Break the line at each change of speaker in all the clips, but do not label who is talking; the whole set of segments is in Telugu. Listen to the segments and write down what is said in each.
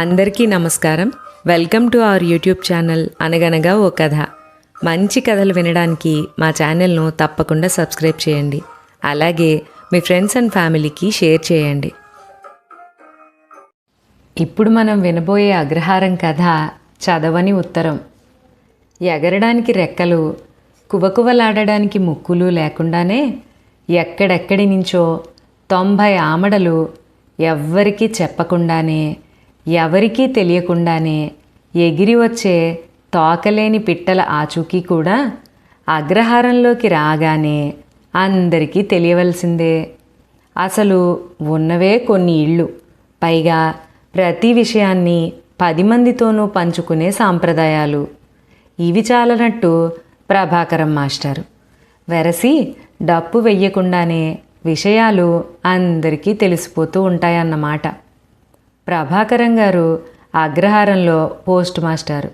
అందరికీ నమస్కారం. Welcome to our YouTube channel అనగనగా ఓ కథ. మంచి కథలు వినడానికి మా ఛానల్ను తప్పకుండా సబ్స్క్రైబ్ చేయండి. అలాగే మీ ఫ్రెండ్స్ అండ్ ఫ్యామిలీకి షేర్ చేయండి. ఇప్పుడు మనం వినబోయే అగ్రహారం కథ చదవని ఉత్తరం. ఎగరడానికి రెక్కలు కువకువలాడడానికి ముక్కులు లేకుండానే ఎక్కడెక్కడి నుంచో తొంభై ఆమడలు ఎవ్వరికీ చెప్పకుండానే ఎవరికీ తెలియకుండానే ఎగిరి వచ్చే తోకలేని పిట్టల ఆచూకీ కూడా అగ్రహారంలోకి రాగానే అందరికీ తెలియవలసిందే. అసలు ఉన్నవే కొన్ని ఇళ్ళు. పైగా ప్రతి విషయాన్ని పది మందితోనూ పంచుకునే సాంప్రదాయాలు. ఇవి చాలనట్టు ప్రభాకరం మాస్టారు. వెరసి డప్పు వెయ్యకుండానే విషయాలు అందరికీ తెలిసిపోతూ ఉంటాయన్నమాట. ప్రభాకరం గారు అగ్రహారంలో పోస్ట్ మాస్టారు.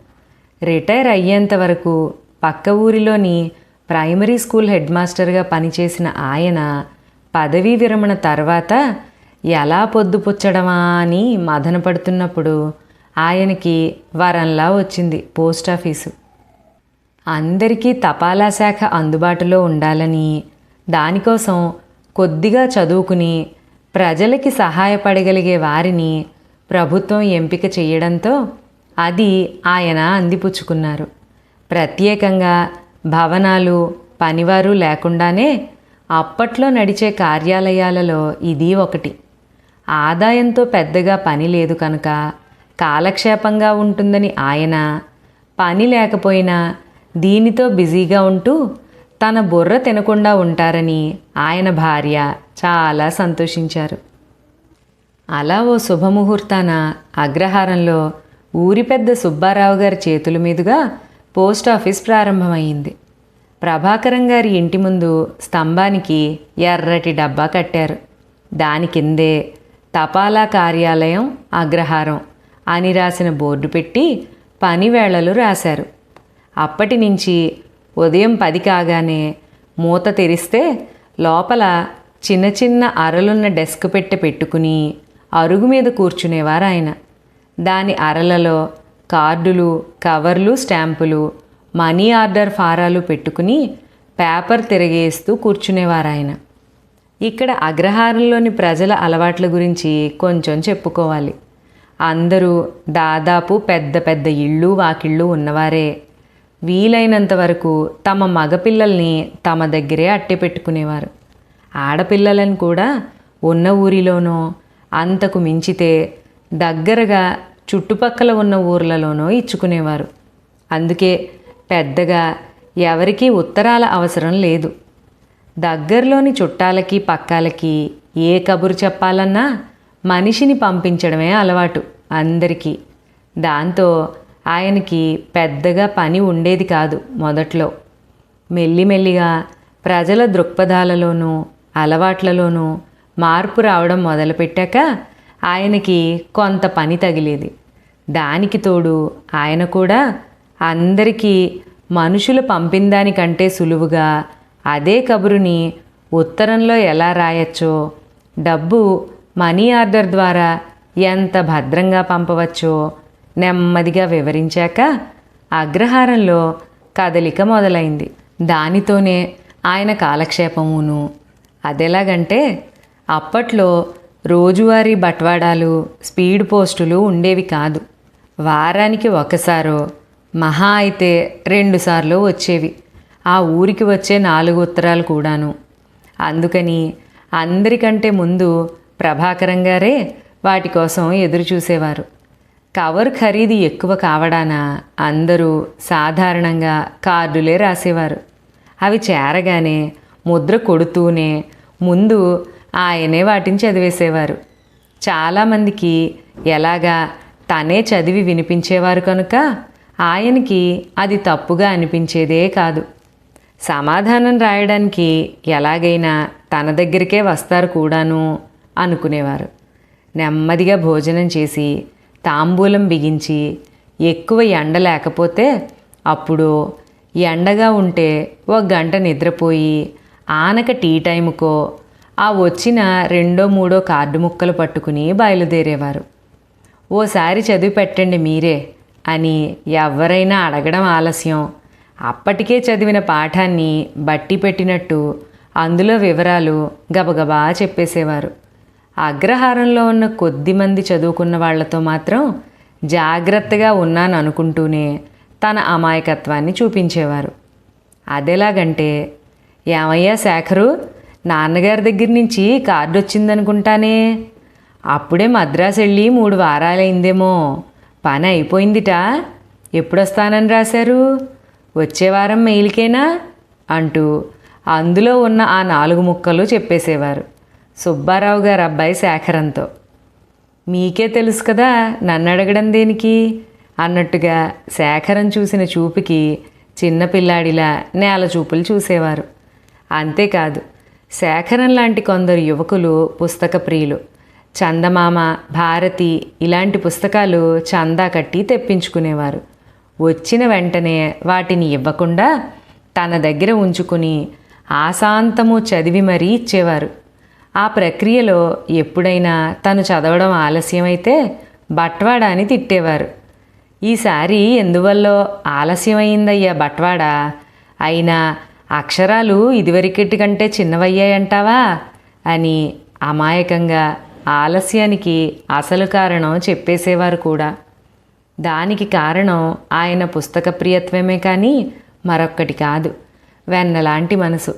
రిటైర్ అయ్యేంత వరకు పక్క ఊరిలోని ప్రైమరీ స్కూల్ హెడ్ మాస్టర్గా పనిచేసిన ఆయన పదవీ విరమణ తర్వాత ఎలా పొద్దుపుచ్చడమా అని మదన పడుతున్నప్పుడు ఆయనకి వరంలా వచ్చింది పోస్ట్ ఆఫీసు. అందరికీ తపాలా శాఖ అందుబాటులో ఉండాలని దానికోసం కొద్దిగా చదువుకుని ప్రజలకి సహాయపడగలిగే వారిని ప్రభుత్వం ఎంపిక చేయడంతో అది ఆయన అందిపుచ్చుకున్నారు. ప్రత్యేకంగా భవనాలు పనివారు లేకుండానే అప్పట్లో నడిచే కార్యాలయాలలో ఇది ఒకటి. ఆదాయంతో పెద్దగా పని లేదు కనుక కాలక్షేపంగా ఉంటుందని ఆయన పని లేకపోయినా దీనితో బిజీగా ఉంటూ తన బుర్ర తినకుండా ఉంటారని ఆయన భార్య చాలా సంతోషించారు. అలా ఓ శుభముహూర్తాన అగ్రహారంలో ఊరి పెద్ద సుబ్బారావు గారి చేతుల మీదుగా పోస్ట్ ఆఫీస్ ప్రారంభమైంది ప్రభాకరం గారి ఇంటి ముందు స్తంభానికి ఎర్రటి డబ్బా కట్టారు. దాని కిందే తపాలా కార్యాలయం అగ్రహారం అని రాసిన బోర్డు పెట్టి పని వేళలు రాశారు. అప్పటి నుంచి ఉదయం పది కాగానే మూత తెరిస్తే లోపల చిన్న చిన్న అరలున్న డెస్క్ పెట్టె పెట్టుకుని అరుగు మీద కూర్చునేవారు ఆయన. దాని అరలలో కార్డులు కవర్లు స్టాంపులు మనీ ఆర్డర్ ఫారాలు పెట్టుకుని పేపర్ తిరగేస్తూ కూర్చునేవారాయన ఇక్కడ అగ్రహారంలోని ప్రజల అలవాట్ల గురించి కొంచెం చెప్పుకోవాలి. అందరూ దాదాపు పెద్ద పెద్ద ఇళ్ళు వాకిళ్ళు ఉన్నవారే. వీలైనంత వరకు తమ మగపిల్లల్ని తమ దగ్గరే అట్టె పెట్టుకునేవారు. ఆడపిల్లలను కూడా ఉన్న ఊరిలోనో అంతకు మించితే దగ్గరగా చుట్టుపక్కల ఉన్న ఊర్లలోనో ఇచ్చుకునేవారు. అందుకే పెద్దగా ఎవరికీ ఉత్తరాల అవసరం లేదు. దగ్గరలోని చుట్టాలకి పక్కాలకి ఏ కబురు చెప్పాలన్నా మనిషిని పంపించడమే అలవాటు అందరికీ. దాంతో ఆయనకి పెద్దగా పని ఉండేది కాదు మొదట్లో. మెల్లిమెల్లిగా ప్రజల దృక్పథాలలోనూ అలవాట్లలోనూ మార్పు రావడం మొదలుపెట్టాక ఆయనకి కొంత పని తగిలేది. దానికి తోడు ఆయన కూడా అందరికీ మనుషులు పంపిన దానికంటే సులువుగా అదే కబురుని ఉత్తరంలో ఎలా రాయచ్చో డబ్బు మనీ ఆర్డర్ ద్వారా ఎంత భద్రంగా పంపవచ్చో నెమ్మదిగా వివరించాక అగ్రహారంలో కదలిక మొదలైంది. దానితోనే ఆయన కాలక్షేపమును. అదెలాగంటే అప్పట్లో రోజువారీ బట్వాడాలు స్పీడ్ పోస్టులు ఉండేవి కాదు. వారానికి ఒకసారో మహా అయితే రెండుసార్లు వచ్చేవి. ఆ ఊరికి వచ్చే నాలుగు ఉత్తరాలు కూడాను. అందుకని అందరికంటే ముందు ప్రభాకరం గారే వాటి కోసం ఎదురు చూసేవారు. కవర్ ఖరీదు ఎక్కువ కావడాన అందరూ సాధారణంగా కార్డులే రాసేవారు. అవి చేరగానే ముద్ర కొడుతూనే ముందు ఆయనే వాటిని చదివేసేవారు. చాలామందికి ఎలాగా తనే చదివి వినిపించేవారు కనుక ఆయనకి అది తప్పుగా అనిపించేదే కాదు. సమాధానం రాయడానికి ఎలాగైనా తన దగ్గరికే వస్తారు కూడాను అనుకునేవారు. నెమ్మదిగా భోజనం చేసి తాంబూలం బిగించి ఎక్కువ ఎండ లేకపోతే అప్పుడు ఎండగా ఉంటే ఒక గంట నిద్రపోయి ఆనక టీ టైముకో ఆ వచ్చిన రెండో మూడో కార్డు ముక్కలు పట్టుకుని బయలుదేరేవారు. ఓసారి చదివి పెట్టండి మీరే అని ఎవరైనా అడగడం ఆలస్యం. అప్పటికే చదివిన పాఠాన్ని బట్టి పెట్టినట్టు అందులో వివరాలు గబగబా చెప్పేసేవారు. అగ్రహారంలో ఉన్న కొద్ది మంది చదువుకున్న వాళ్ళతో మాత్రం జాగ్రత్తగా ఉన్నాను అనుకుంటూనే తన అమాయకత్వాన్ని చూపించేవారు. అదెలాగంటే ఏమయ్యా శేఖరు? నాన్నగారి దగ్గర నుంచి కార్డు వచ్చిందనుకుంటానే. అప్పుడే మద్రాసు వెళ్ళి మూడు వారాలైందేమో. పని అయిపోయిందిట. ఎప్పుడొస్తానని రాశారు? వచ్చే వారం మెయిల్కేనా? అంటూ అందులో ఉన్న ఆ నాలుగు ముక్కలు చెప్పేసేవారు. సుబ్బారావు గారు అబ్బాయి శేఖరంతో. మీకే తెలుసు కదా నన్ను అడగడం దేనికి? అన్నట్టుగా శేఖరం చూసిన చూపుకి చిన్నపిల్లాడిలా నేల చూపులు చూసేవారు. అంతేకాదు శేఖరం లాంటి కొందరు యువకులు పుస్తక ప్రియులు. చందమామ భారతి ఇలాంటి పుస్తకాలు చందా కట్టి తెప్పించుకునేవారు. వచ్చిన వెంటనే వాటిని ఇవ్వకుండా తన దగ్గర ఉంచుకుని ఆశాంతము చదివి మరీ ఇచ్చేవారు. ఆ ప్రక్రియలో ఎప్పుడైనా తను చదవడం ఆలస్యమైతే బట్వాడా అని తిట్టేవారు. ఈసారి ఎందువల్లో ఆలస్యమైందయ్యా బట్వాడా? అయినా అక్షరాలు ఇదివరకటి కంటే చిన్నవయ్యాయంటావా? అని అమాయకంగా ఆలస్యానికి అసలు కారణం చెప్పేసేవారు కూడా. దానికి కారణం ఆయన పుస్తక ప్రియత్వమే కానీ మరొక్కటి కాదు. వెన్నలాంటి మనసు.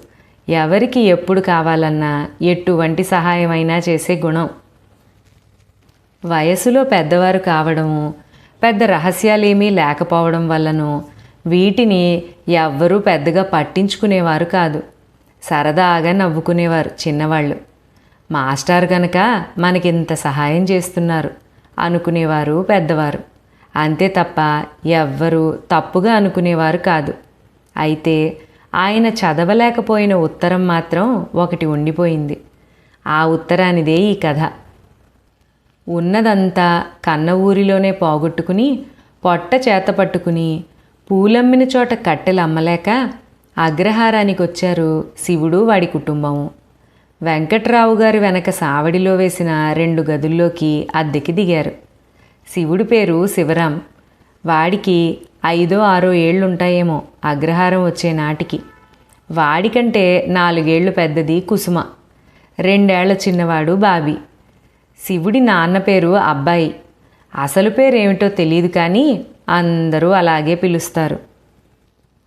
ఎవరికి ఎప్పుడు కావాలన్నా ఎటువంటి సహాయమైనా చేసే గుణం. వయసులో పెద్దవారు కావడము పెద్ద రహస్యాలేమీ లేకపోవడం వల్లనూ వీటిని ఎవ్వరూ పెద్దగా పట్టించుకునేవారు కాదు. సరదాగా నవ్వుకునేవారు చిన్నవాళ్ళు. మాస్టర్ గనక మనకింత సహాయం చేస్తున్నారు అనుకునేవారు పెద్దవారు. అంతే తప్ప ఎవ్వరూ తప్పుగా అనుకునేవారు కాదు. అయితే ఆయన చదవలేకపోయిన ఉత్తరం మాత్రం ఒకటి ఉండిపోయింది. ఆ ఉత్తరానిదే ఈ కథ. ఉన్నదంతా కన్న ఊరిలోనే పోగొట్టుకుని పొట్ట చేత పట్టుకుని పూలమ్మిన చోట కట్టెలు అమ్మలేక అగ్రహారానికి వచ్చారు శివుడు వాడి కుటుంబము వెంకట్రావు గారి వెనక సావడిలో వేసిన రెండు గదుల్లోకి అద్దెకి దిగారు. శివుడి పేరు శివరాం. వాడికి ఐదో ఆరో ఏళ్ళుంటాయేమో అగ్రహారం వచ్చే నాటికి. వాడికంటే నాలుగేళ్ళు పెద్దది కుసుమ. రెండేళ్ళ చిన్నవాడు బాబీ. శివుడి నాన్న పేరు అబ్బాయి. అసలు పేరేమిటో తెలియదు కానీ అందరూ అలాగే పిలుస్తారు.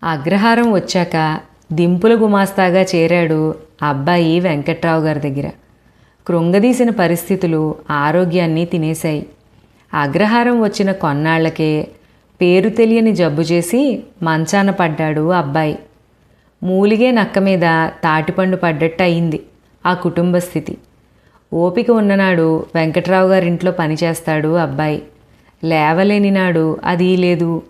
అగ్రహారం వచ్చాక దింపుల గుమాస్తాగా చేరాడు అబ్బాయి వెంకట్రావు గారి దగ్గర. కృంగదీసిన పరిస్థితులు ఆరోగ్యాన్ని తినేశాయి. అగ్రహారం వచ్చిన కొన్నాళ్ళకే పేరు తెలియని జబ్బు చేసి మంచాన పడ్డాడు అబ్బాయి. మూలిగే నక్క మీద తాటిపండు పడ్డట్టు అయింది ఆ కుటుంబ స్థితి. ఓపిక ఉన్ననాడు వెంకట్రావు గారింట్లో పనిచేస్తాడు అబ్బాయి. లేవలేని నాడు అది లేదు.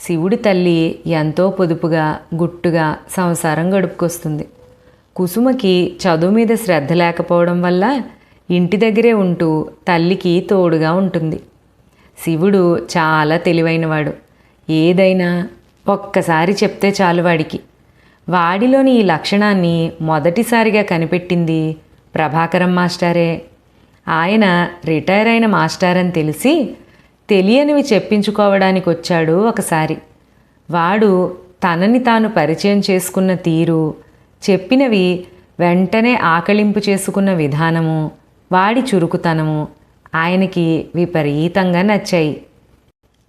శివుడి తల్లి ఎంతో పొదుపుగా గుట్టుగా సంసారం గడుపుకొస్తుంది. కుసుమకి చదువు మీద శ్రద్ధ లేకపోవడం వల్ల ఇంటి దగ్గరే ఉంటూ తల్లికి తోడుగా ఉంటుంది. శివుడు చాలా తెలివైనవాడు. ఏదైనా ఒక్కసారి చెప్తే చాలు వాడికి. వాడిలోని ఈ లక్షణాన్ని మొదటిసారిగా కనిపెట్టింది ప్రభాకరం మాస్టారే. ఆయన రిటైర్ అయిన మాస్టారని అని తెలిసి తెలియనివి చెప్పించుకోవడానికి వచ్చాడు ఒకసారి. వాడు తనని తాను పరిచయం చేసుకున్న తీరు చెప్పినవి వెంటనే ఆకళింపు చేసుకున్న విధానము వాడి చురుకుతనము ఆయనకి విపరీతంగా నచ్చాయి.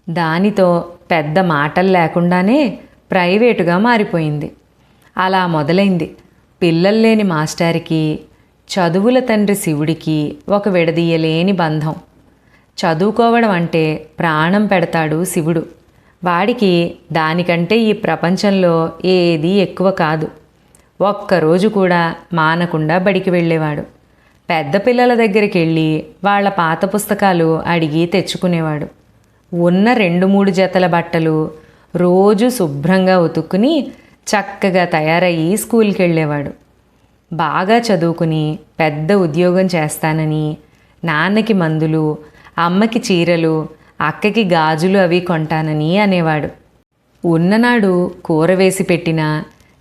దానితో పెద్ద మాటలు లేకుండానే ప్రైవేటుగా మారిపోయింది. అలా మొదలైంది. పిల్లలు లేని మాస్టారికి చదువుల తండ్రి శివుడికి ఒక విడదీయలేని బంధం. చదువుకోవడం అంటే ప్రాణం పెడతాడు శివుడు. వాడికి దానికంటే ఈ ప్రపంచంలో ఏది ఎక్కువ కాదు. ఒక్కరోజు కూడా మానకుండా బడికి వెళ్ళేవాడు. పెద్ద పిల్లల దగ్గరికి వెళ్ళి వాళ్ళ పాత పుస్తకాలు అడిగి తెచ్చుకునేవాడు. ఉన్న రెండు మూడు జతల బట్టలు రోజు శుభ్రంగా ఉతుక్కుని చక్కగా తయారయ్యి స్కూల్కి వెళ్ళేవాడు. బాగా చదువుకుని పెద్ద ఉద్యోగం చేస్తానని నాన్నకి మందులు అమ్మకి చీరలు అక్కకి గాజులు అవి కొంటానని అనేవాడు. ఉన్ననాడు కూర వేసి పెట్టినా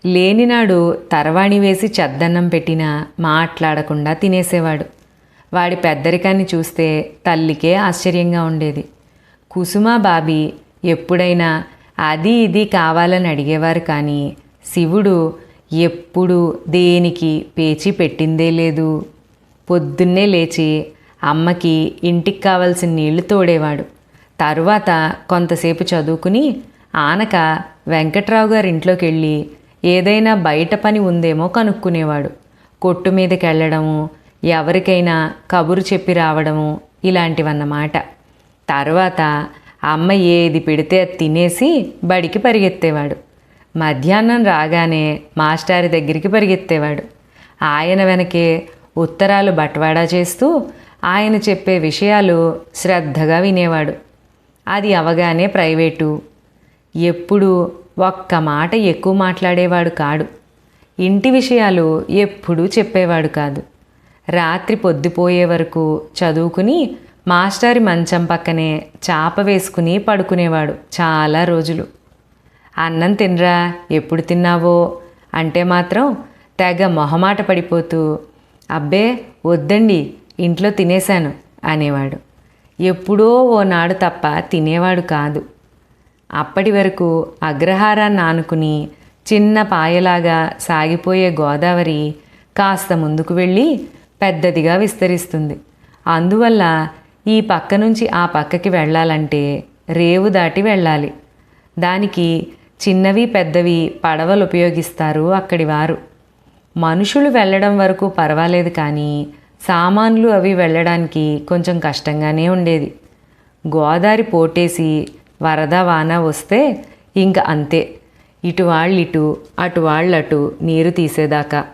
లేనినాడు తర్వాణి వేసి చద్దన్నం పెట్టినా మాట్లాడకుండా తినేసేవాడు. వాడి పెద్దరికాన్ని చూస్తే తల్లికే ఆశ్చర్యంగా ఉండేది. కుసుమా బాబీ ఎప్పుడైనా అది ఇది కావాలని అడిగేవారు కానీ శివుడు ఎప్పుడు దేనికి పేచి పెట్టిందే లేదు. పొద్దున్నే లేచి అమ్మకి ఇంటికి కావలసిన నీళ్ళు తోడేవాడు. తరువాత కొంతసేపు చదువుకుని ఆనక వెంకట్రావు గారి ఇంట్లోకి వెళ్ళి ఏదైనా బయట పని ఉందేమో కనుక్కునేవాడు. కొట్టు మీదకి వెళ్ళడము ఎవరికైనా కబురు చెప్పి రావడము ఇలాంటివన్నమాట. తర్వాత అమ్మ ఏది పెడితే అది తినేసి బడికి పరిగెత్తేవాడు. మధ్యాహ్నం రాగానే మాస్టారి దగ్గరికి పరిగెత్తేవాడు. ఆయన వెనకే ఉత్తరాలు బట్వాడా చేస్తూ ఆయన చెప్పే విషయాలు శ్రద్ధగా వినేవాడు. అది అవగానే ప్రైవేటు ఎప్పుడూ ఒక్క మాట ఎక్కువ మాట్లాడేవాడు కాడు. ఇంటి విషయాలు ఎప్పుడూ చెప్పేవాడు కాదు. రాత్రి పొద్దుపోయే వరకు చదువుకుని మాస్టారి మంచం పక్కనే చాప వేసుకుని పడుకునేవాడు చాలా రోజులు. అన్నం తినరా? ఎప్పుడు తిన్నావో? అంటే మాత్రం తెగ మొహమాట పడిపోతూ అబ్బే వద్దండి ఇంట్లో తినేశాను అనేవాడు. ఎప్పుడో ఓనాడు తప్ప తినేవాడు కాదు. అప్పటి వరకు అగ్రహారాన్ని ఆనుకుని చిన్న పాయలాగా సాగిపోయే గోదావరి కాస్త ముందుకు వెళ్ళి పెద్దదిగా విస్తరిస్తుంది. అందువల్ల ఈ పక్క నుంచి ఆ పక్కకి వెళ్ళాలంటే రేవు దాటి వెళ్ళాలి. దానికి చిన్నవి పెద్దవి పడవలు ఉపయోగిస్తారు అక్కడి వారు. మనుషులు వెళ్ళడం వరకు పర్వాలేదు కానీ సామాన్లు అవి వెళ్ళడానికి కొంచెం కష్టంగానే ఉండేది. గోదావరి పోటేసి వరద వాన వస్తే ఇంక అంతే. ఇటు వాళ్ళిటు అటు వాళ్ళటు నీరు తీసేదాకా.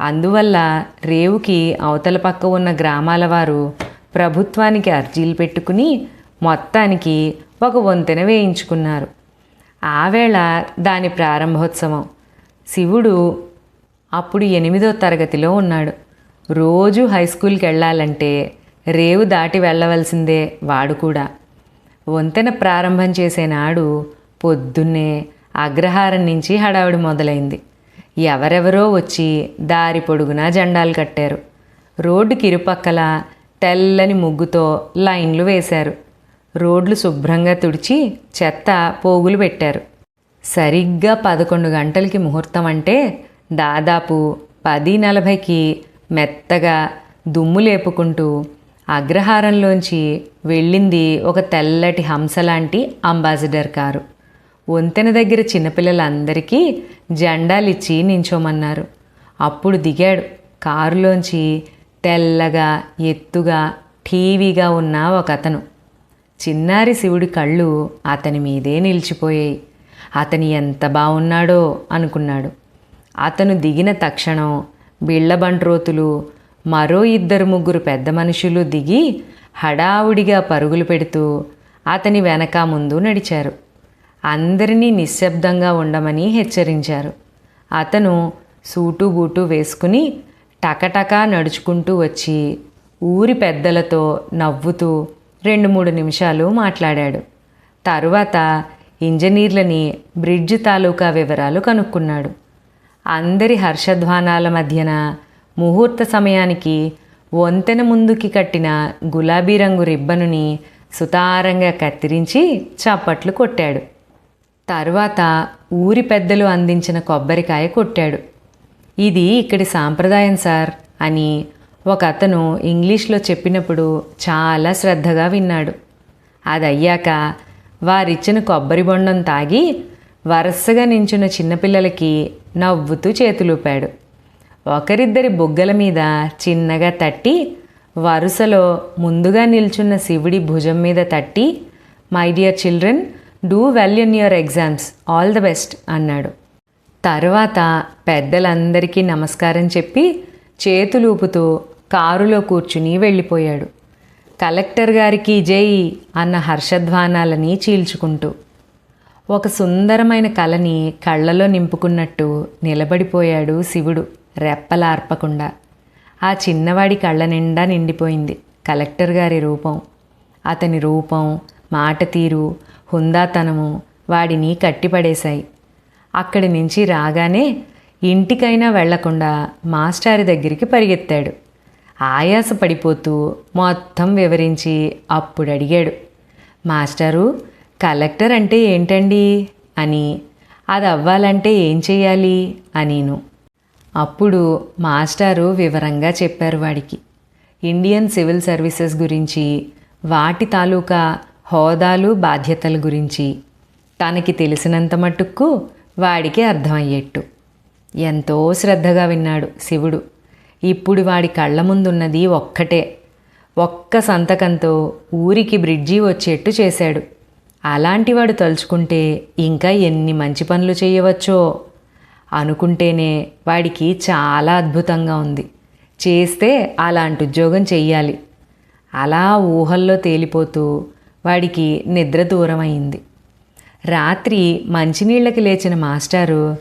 అందువల్ల రేవుకి అవతల పక్క ఉన్న గ్రామాల వారు ప్రభుత్వానికి అర్జీలు పెట్టుకుని మొత్తానికి ఒక వంతెన వేయించుకున్నారు. ఆవేళ దాని ప్రారంభోత్సవం. శివుడు అప్పుడు ఎనిమిదో తరగతిలో ఉన్నాడు. రోజు హై స్కూల్కి వెళ్ళాలంటే రేవు దాటి వెళ్ళవలసిందే వాడు కూడా. వంతెన ప్రారంభం చేసే నాడు పొద్దున్నే అగ్రహారం నుంచి హడావిడి మొదలైంది. ఎవరెవరో వచ్చి దారి పొడుగునా జెండాలు కట్టారు. రోడ్డుకి ఇరుపక్కల తెల్లని ముగ్గుతో లైన్లు వేశారు. రోడ్లు శుభ్రంగా తుడిచి చెత్త పోగులు పెట్టారు. సరిగ్గా పదకొండు గంటలకి ముహూర్తం అంటే దాదాపు పది నలభైకి మెత్తగా దుమ్ము లేపుకుంటూ అగ్రహారంలోంచి వెళ్ళింది ఒక తెల్లటి హంస లాంటి అంబాసిడర్ కారు. వంతెన దగ్గర చిన్నపిల్లలందరికీ జెండాలిచ్చి నించోమన్నారు. అప్పుడు దిగాడు. కారులోంచి తెల్లగా ఎత్తుగా టీవీగా ఉన్న ఒక అతను చిన్నారి శివుడి కళ్ళు అతని మీదే నిలిచిపోయాయి. అతని ఎంత బాగున్నాడో అనుకున్నాడు. అతను దిగిన తక్షణం బిళ్ళబంట్రోతులు మరో ఇద్దరు ముగ్గురు పెద్ద మనుషులు దిగి హడావుడిగా పరుగులు పెడుతూ అతని వెనక ముందు నడిచారు. అందరినీ నిశ్శబ్దంగా ఉండమని హెచ్చరించారు. అతను సూటు బూటు వేసుకుని టకటకా నడుచుకుంటూ వచ్చి ఊరి పెద్దలతో నవ్వుతూ రెండు మూడు నిమిషాలు మాట్లాడాడు. తరువాత ఇంజనీర్లని బ్రిడ్జ్ తాలూకా వివరాలు కనుక్కున్నాడు. అందరి హర్షధ్వానాల మధ్యన ముహూర్త సమయానికి వంతెన ముందుకి కట్టిన గులాబీ రంగు రిబ్బనుని సుతారంగా కత్తిరించి చప్పట్లు కొట్టాడు. తర్వాత ఊరి పెద్దలు అందించిన కొబ్బరికాయ కొట్టాడు. ఇది ఇక్కడి సాంప్రదాయం సార్ అని ఒక అతను ఇంగ్లీష్లో చెప్పినప్పుడు చాలా శ్రద్ధగా విన్నాడు. అది అయ్యాక వారిచ్చిన కొబ్బరి బొండం తాగి వరుసగా నించున్న చిన్నపిల్లలకి నవ్వుతూ చేతులూపాడు. ఒకరిద్దరి బుగ్గల మీద చిన్నగా తట్టి వరుసలో ముందుగా నిల్చున్న శివుడి భుజం మీద తట్టి my dear children do well in your exams all the best అన్నాడు. తర్వాత పెద్దలందరికీ నమస్కారం చెప్పి చేతులూపుతూ కారులో కూర్చుని వెళ్ళిపోయాడు. కలెక్టర్ గారికి జై అన్న హర్షధ్వానాలని చీల్చుకుంటూ ఒక సుందరమైన కళని కళ్ళలో నింపుకున్నట్టు నిలబడిపోయాడు శివుడు రెప్పలార్పకుండా ఆ చిన్నవాడి కళ్ళ నిండా నిండిపోయింది కలెక్టర్ గారి రూపం. అతని రూపం మాట తీరు హుందాతనము వాడిని కట్టిపడేశాయి. అక్కడి నుంచి రాగానే ఇంటికైనా వెళ్ళకుండా మాస్టారి దగ్గరికి పరిగెత్తాడు. ఆయాస పడిపోతూ మొత్తం వివరించి అప్పుడు అడిగాడు మాస్టారు కలెక్టర్ అంటే ఏంటండి? అని. అది అవ్వాలంటే ఏం చేయాలి అనిను. అప్పుడు మాస్టారు వివరంగా చెప్పారు వాడికి. ఇండియన్ సివిల్ సర్వీసెస్ గురించి వాటి తాలూకా హోదాలు బాధ్యతల గురించి తనకి తెలిసినంత మట్టుకు వాడికి అర్థమయ్యేట్టు. ఎంతో శ్రద్ధగా విన్నాడు శివుడు. ఇప్పుడు వాడి కళ్ళ ముందున్నది ఒక్కటే. ఒక్క సంతకంతో ఊరికి బ్రిడ్జి వచ్చేట్టు చేశాడు. అలాంటివాడు తలుచుకుంటే ఇంకా ఎన్ని మంచి పనులు చేయవచ్చో. అనుకుంటేనే వాడికి చాలా అద్భుతంగా ఉంది. చేస్తే అలాంటి ఉద్యోగం చెయ్యాలి. అలా ఊహల్లో తేలిపోతూ వాడికి నిద్ర దూరమైంది. రాత్రి మంచినీళ్ళకి లేచిన మాస్టారు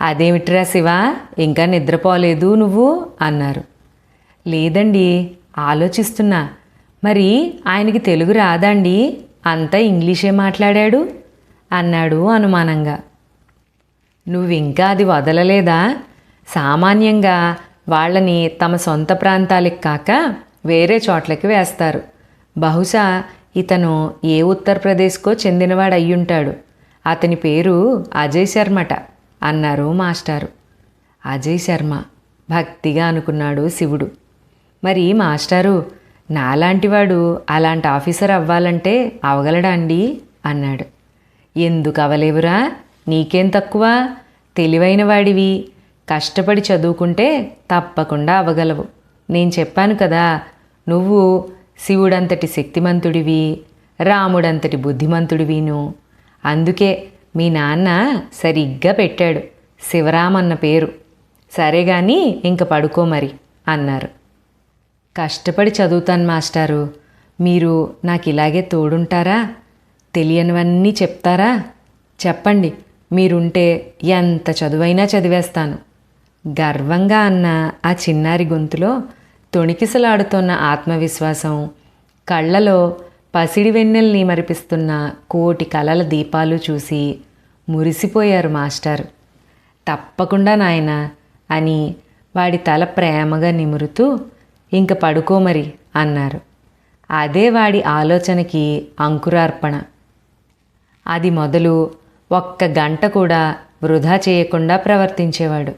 అదేమిట్రా శివ ఇంకా నిద్రపోలేదు నువ్వు? అన్నారు. లేదండి ఆలోచిస్తున్నా. మరి ఆయనకి తెలుగు రాదండి అంతా ఇంగ్లీషే మాట్లాడాడు? అన్నాడు అనుమానంగా. నువ్వింకా అది వదలలేదా? సామాన్యంగా వాళ్ళని తమ సొంత ప్రాంతాలకు కాక వేరే చోట్లకి వేస్తారు. బహుశా ఇతను ఏ ఉత్తరప్రదేశ్కో చెందినవాడు అయ్యుంటాడు అతని పేరు అజయ్ శర్మట అన్నారు మాస్టారు. అజయ్ శర్మ భక్తిగా అనుకున్నాడు శివుడు. మరి మాస్టారు నాలాంటివాడు అలాంటి ఆఫీసర్ అవ్వాలంటే అవగలడా అండి అన్నాడు. ఎందుకు అవలేవురా? నీకేం తక్కువ? తెలివైన వాడివి. కష్టపడి చదువుకుంటే తప్పకుండా అవ్వగలవు నేను చెప్పాను కదా నువ్వు శివుడంతటి శక్తిమంతుడివి రాముడంతటి బుద్ధిమంతుడివిను. అందుకే మీ నాన్న సరిగ్గా పెట్టాడు శివరామన్న పేరు. సరే గాని ఇంక పడుకో మరి అన్నారు. కష్టపడి చదువుతాను మాస్టారు. మీరు నాకు ఇలాగే తోడుంటారా? తెలియనివన్నీ చెప్తారా? చెప్పండి మీరుంటే ఎంత చదువైనా చదివేస్తాను. గర్వంగా అన్న ఆ చిన్నారి గొంతులో తొణికిసలాడుతున్న ఆత్మవిశ్వాసం కళ్ళలో పసిడి వెన్నెల్ని మరిపిస్తున్న కోటి కలల దీపాలు చూసి మురిసిపోయారు మాస్టారు. తప్పకుండా నాయన అని వాడి తల ప్రేమగా నిమురుతూ ఇంక పడుకో మరి అన్నారు. అదే వాడి ఆలోచనకి అంకురార్పణ. అది మొదలు ఒక్క గంట కూడా వృధా చేయకుండా ప్రవర్తించేవాడు.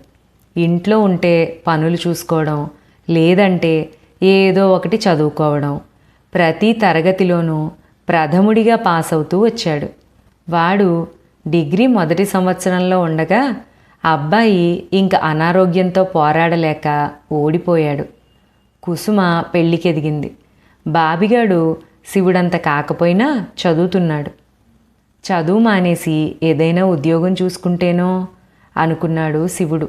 ఇంట్లో ఉంటే పనులు చూసుకోవడం లేదంటే ఏదో ఒకటి చదువుకోవడం ప్రతి తరగతిలోనూ ప్రథముడిగా పాస్ అవుతూ వచ్చాడు. వాడు డిగ్రీ మొదటి సంవత్సరంలో ఉండగా అబ్బాయి ఇంక అనారోగ్యంతో పోరాడలేక ఓడిపోయాడు. కుసుమ పెళ్ళికెదిగింది. బాబిగాడు శివుడంత కాకపోయినా చదువుతున్నాడు. చదువు మానేసి ఏదైనా ఉద్యోగం చూసుకుంటేనో అనుకున్నాడు శివుడు.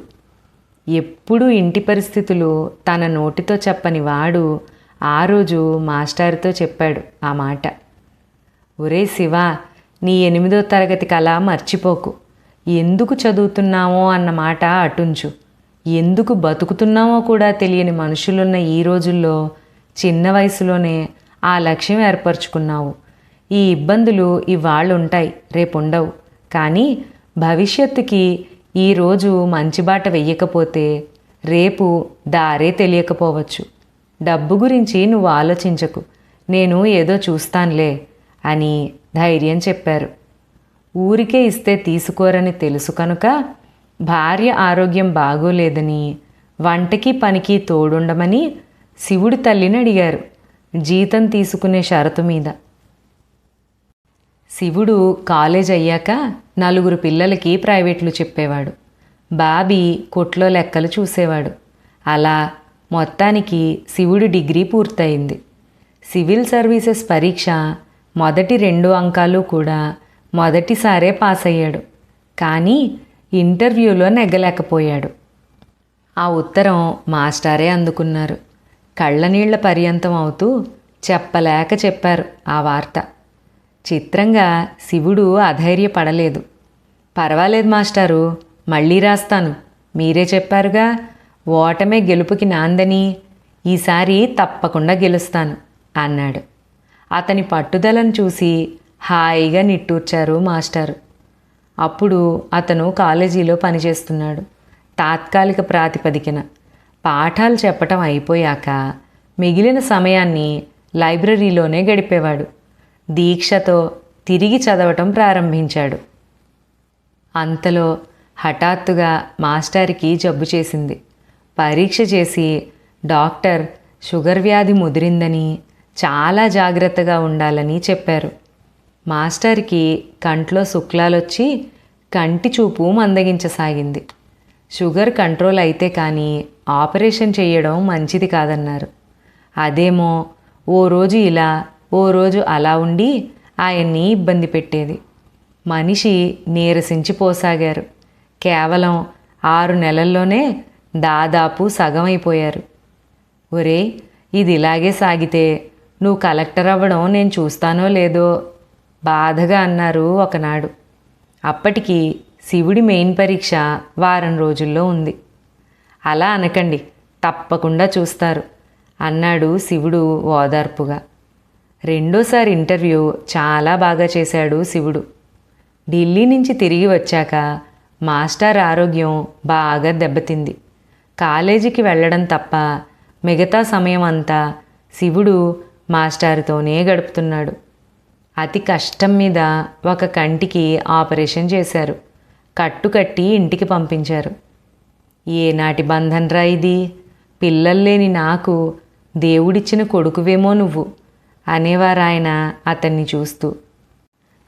ఎప్పుడూ ఇంటి పరిస్థితులు తన నోటితో చెప్పని వాడు ఆ రోజు మాస్టారుతో చెప్పాడు ఆ మాట. ఒరే శివ నీ ఎనిమిదో తరగతి కళ మర్చిపోకు. ఎందుకు చదువుతున్నామో అన్న మాట అటుంచు. ఎందుకు బతుకుతున్నామో కూడా తెలియని మనుషులున్న ఈ రోజుల్లో చిన్న వయసులోనే ఆ లక్ష్యం ఏర్పరచుకున్నావు. ఈ ఇబ్బందులు ఇవాళ ఉంటాయి రేపు ఉండవు కానీ భవిష్యత్తుకి ఈరోజు మంచి బాట వెయ్యకపోతే రేపు దారే తెలియకపోవచ్చు. డబ్బు గురించి నువ్వు ఆలోచించకు నేను ఏదో చూస్తానులే అని ధైర్యం చెప్పారు. ఊరికే ఇస్తే తీసుకోరని తెలుసు కనుక భార్య ఆరోగ్యం బాగోలేదని వంటకి పనికి తోడుండమని శివుడి తల్లిని అడిగారు జీతం తీసుకునే షరతు మీద. శివుడు కాలేజ్ అయ్యాక నలుగురు పిల్లలకి ప్రైవేట్లు చెప్పేవాడు. బాబీ కొట్లో లెక్కలు చూసేవాడు. అలా మొత్తానికి శివుడి డిగ్రీ పూర్తయింది. సివిల్ సర్వీసెస్ పరీక్ష మొదటి రెండు అంకాలు కూడా మొదటిసారే పాస్ అయ్యాడు కానీ ఇంటర్వ్యూలో నెగ్గలేకపోయాడు. ఆ ఉత్తరం మాస్టారే అందుకున్నారు. కళ్ళనీళ్ళ పర్యంతం అవుతూ చెప్పలేక చెప్పారు ఆ వార్త. చిత్రంగా శివుడు అధైర్యపడలేదు. పర్వాలేదు మాస్టారు మళ్ళీ రాస్తాను. మీరే చెప్పారుగా ఓటమే గెలుపుకి నాందని ఈసారి తప్పకుండా గెలుస్తాను అన్నాడు. అతని పట్టుదలను చూసి హాయిగా నిట్టూర్చారు మాస్టారు. అప్పుడు అతను కాలేజీలో పనిచేస్తున్నాడు. తాత్కాలిక ప్రాతిపదికన. పాఠాలు చెప్పటం అయిపోయాక మిగిలిన సమయాన్ని లైబ్రరీలోనే గడిపేవాడు. దీక్షతో తిరిగి చదవటం ప్రారంభించాడు. అంతలో హఠాత్తుగా మాస్టర్కి జబ్బు చేసింది. పరీక్ష చేసి డాక్టర్ షుగర్ వ్యాధి ముదిరిందని చాలా జాగ్రత్తగా ఉండాలని చెప్పారు. మాస్టర్కి కంట్లో శుక్లాలొచ్చి కంటి చూపు మందగించసాగింది. షుగర్ కంట్రోల్ అయితే కానీ ఆపరేషన్ చేయడం మంచిది కాదన్నారు. అదేమో ఓ రోజు ఇలా ఓ రోజు అలా ఉండి ఆయన్ని ఇబ్బంది పెట్టేది. మనిషి నీరసించిపోసాగారు కేవలం ఆరు నెలల్లోనే దాదాపు సగం అయిపోయారు ఒరే ఇది ఇలాగే సాగితే నువ్వు కలెక్టర్ అవ్వడం నేను చూస్తానో లేదో బాధగా అన్నారు ఒకనాడు. అప్పటికి శివుడి మెయిన్ పరీక్ష వారం రోజుల్లో ఉంది. అలా అనకండి తప్పకుండా చూస్తారు అన్నాడు శివుడు ఓదార్పుగా. రెండోసారి ఇంటర్వ్యూ చాలా బాగా చేశాడు శివుడు. ఢిల్లీ నుంచి తిరిగి వచ్చాక మాస్టర్ ఆరోగ్యం బాగా దెబ్బతింది. కాలేజీకి వెళ్ళడం తప్ప మిగతా సమయం అంతా శివుడు మాస్టారుతోనే గడుపుతున్నాడు. అతి కష్టం మీద ఒక కంటికి ఆపరేషన్ చేశారు. కట్టుకట్టి ఇంటికి పంపించారు. ఏనాటి బంధన్రా ఇది? పిల్లలు లేని నాకు దేవుడిచ్చిన కొడుకువేమో నువ్వు అనేవారు ఆయన అతన్ని చూస్తూ.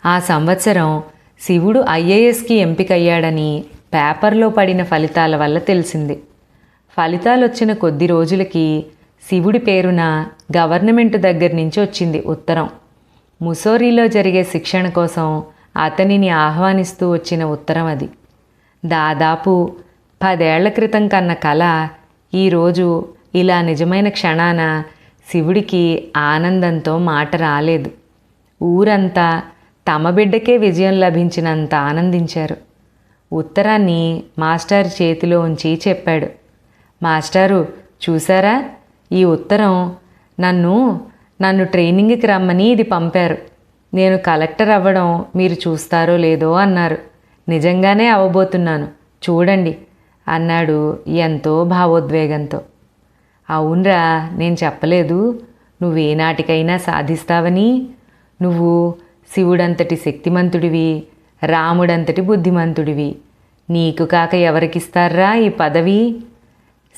ఆ సంవత్సరం శివుడు ఐఏఎస్కి ఎంపికయ్యాడని పేపర్లో పడిన ఫలితాల వల్ల తెలిసింది. ఫలితాలు వచ్చిన కొద్ది రోజులకి శివుడి పేరున గవర్నమెంట్ దగ్గర నుంచి వచ్చింది ఉత్తరం. ముసోరీలో జరిగే శిక్షణ కోసం అతనిని ఆహ్వానిస్తూ వచ్చిన ఉత్తరం అది. దాదాపు పదేళ్ళ క్రితం కన్న కళ ఈరోజు ఇలా నిజమైన క్షణాన శివుడికి ఆనందంతో మాట రాలేదు. ఊరంతా తమ బిడ్డకే విజయం లభించినంత ఆనందించారు. ఉత్తరాన్ని మాస్టర్ చేతిలో ఉంచి చెప్పాడు. మాస్టారు చూసారా ఈ ఉత్తరం నన్ను నన్ను ట్రైనింగ్కి రమ్మని ఇది పంపారు. నేను కలెక్టర్ అవ్వడం మీరు చూస్తారో లేదో అన్నారు. నిజంగానే అవ్వబోతున్నాను చూడండి అన్నాడు ఎంతో భావోద్వేగంతో. అవునరా నేను చెప్పలేదు. నువ్వేనాటికైనా సాధిస్తావని. నువ్వు శివుడంతటి శక్తిమంతుడివి రాముడంతటి బుద్ధిమంతుడివి. నీకు కాక ఎవరికిస్తారా ఈ పదవి?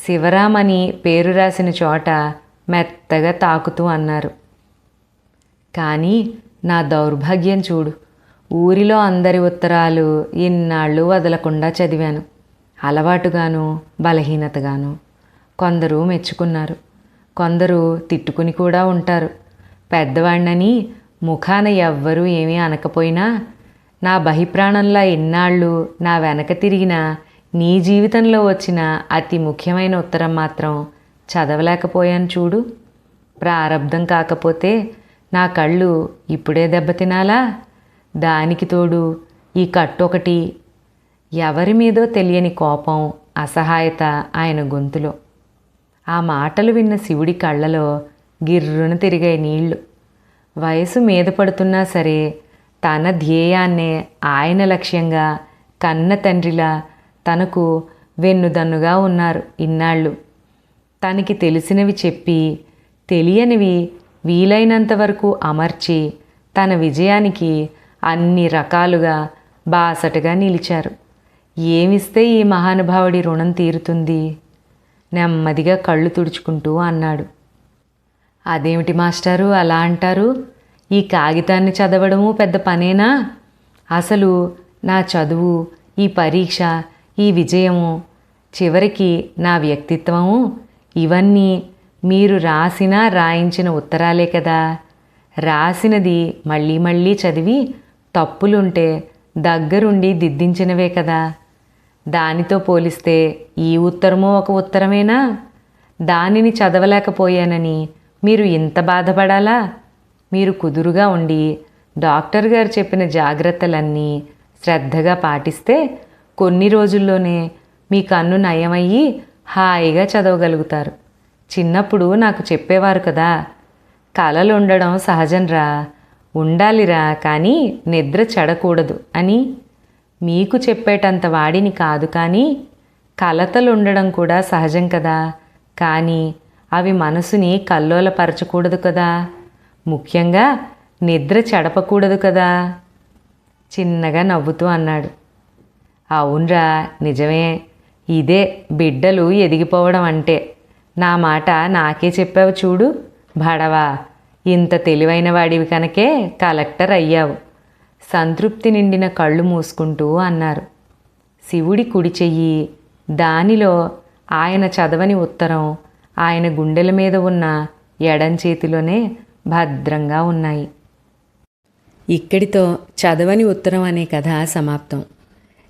శివరామని పేరు రాసిన చోట మెత్తగా తాకుతూ అన్నారు. కానీ నా దౌర్భాగ్యం చూడు ఊరిలో అందరి ఉత్తరాలు ఇన్నాళ్ళు వదలకుండా చదివాను. అలవాటుగాను బలహీనతగాను కొందరు మెచ్చుకున్నారు. కొందరు తిట్టుకుని కూడా ఉంటారు. పెద్దవాణ్ణని ముఖాన ఎవ్వరూ ఏమీ అనకపోయినా నా బహిప్రాణంలా ఇన్నాళ్ళు నా వెనక తిరిగిన నీ జీవితంలో వచ్చిన అతి ముఖ్యమైన ఉత్తరం మాత్రం చదవలేకపోయాను చూడు. ప్రారబ్ధం కాకపోతే నా కళ్ళు ఇప్పుడే దెబ్బతినాలా? దానికి తోడు ఈ కట్టు ఒకటి ఎవరి మీదో తెలియని కోపం అసహాయత ఆయన గొంతులో. ఆ మాటలు విన్న శివుడి కళ్ళలో గిర్రున తిరిగాయి నీళ్ళు. వయసు మీద పడుతున్నా సరే తన ధ్యేయాన్నే ఆయన లక్ష్యంగా కన్న తండ్రిలా తనకు వెన్నుదన్నుగా ఉన్నారు ఇన్నాళ్ళు. తనకి తెలిసినవి చెప్పి తెలియనివి వీలైనంత వరకు అమర్చి తన విజయానికి అన్ని రకాలుగా బాసటగా నిలిచారు. ఏమిస్తే ఈ మహానుభావుడి రుణం తీరుతుంది? నెమ్మదిగా కళ్ళు తుడుచుకుంటూ అన్నాడు. అదేమిటి మాస్టారు అలా అంటారు? ఈ కాగితాన్ని చదవడము పెద్ద పనేనా? అసలు నా చదువు ఈ పరీక్ష ఈ విజయము చివరికి నా వ్యక్తిత్వము ఇవన్నీ మీరు రాసిన రాయించిన ఉత్తరాలే కదా. రాసినది మళ్ళీ మళ్ళీ చదివి తప్పులుంటే దగ్గరుండి దిద్దించినవే కదా. దానితో పోలిస్తే ఈ ఉత్తరము ఒక ఉత్తరమేనా? దానిని చదవలేకపోయానని మీరు ఇంత బాధపడాలా? మీరు కుదురుగా ఉండి డాక్టర్ గారు చెప్పిన జాగ్రత్తలన్నీ శ్రద్ధగా పాటిస్తే కొన్ని రోజుల్లోనే మీ కన్ను నయమయ్యి హాయిగా చదవగలుగుతారు. చిన్నప్పుడు నాకు చెప్పేవారు కదా కలలు ఉండడం సహజంరా ఉండాలిరా కానీ నిద్ర చెడకూడదు అని. మీకు చెప్పేటంత వాడిని కాదు కానీ కలతలు ఉండడం కూడా సహజం కదా కానీ అవి మనసుని కల్లోలపరచకూడదు కదా ముఖ్యంగా నిద్ర చెడపకూడదు కదా చిన్నగా నవ్వుతూ అన్నాడు. అవునరా నిజమే ఇదే బిడ్డలు ఎదిగిపోవడం అంటే. నా మాట నాకే చెప్పావు చూడు భడవా. ఇంత తెలివైన వాడివి కనుకే కలెక్టర్ అయ్యావు. సంతృప్తి నిండిన కళ్ళు మూసుకుంటూ అన్నారు. శివుడి కుడి చెయ్యి దానిలో ఆయన చదవని ఉత్తరం ఆయన గుండెల మీద ఉన్న ఎడం చేతిలోనే భద్రంగా ఉన్నాయి. ఇక్కడితో చదవని ఉత్తరం అనే కథ సమాప్తం.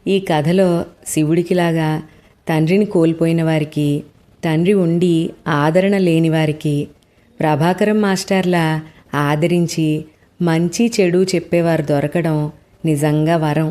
ఈ కథలో శివుడికిలాగా తండ్రిని కోల్పోయిన వారికి తండ్రి ఉండి ఆదరణ లేని వారికి ప్రభాకరం మాస్టర్లా ఆదరించి మంచి చెడు చెప్పేవారు దొరకడం నిజంగా వరం.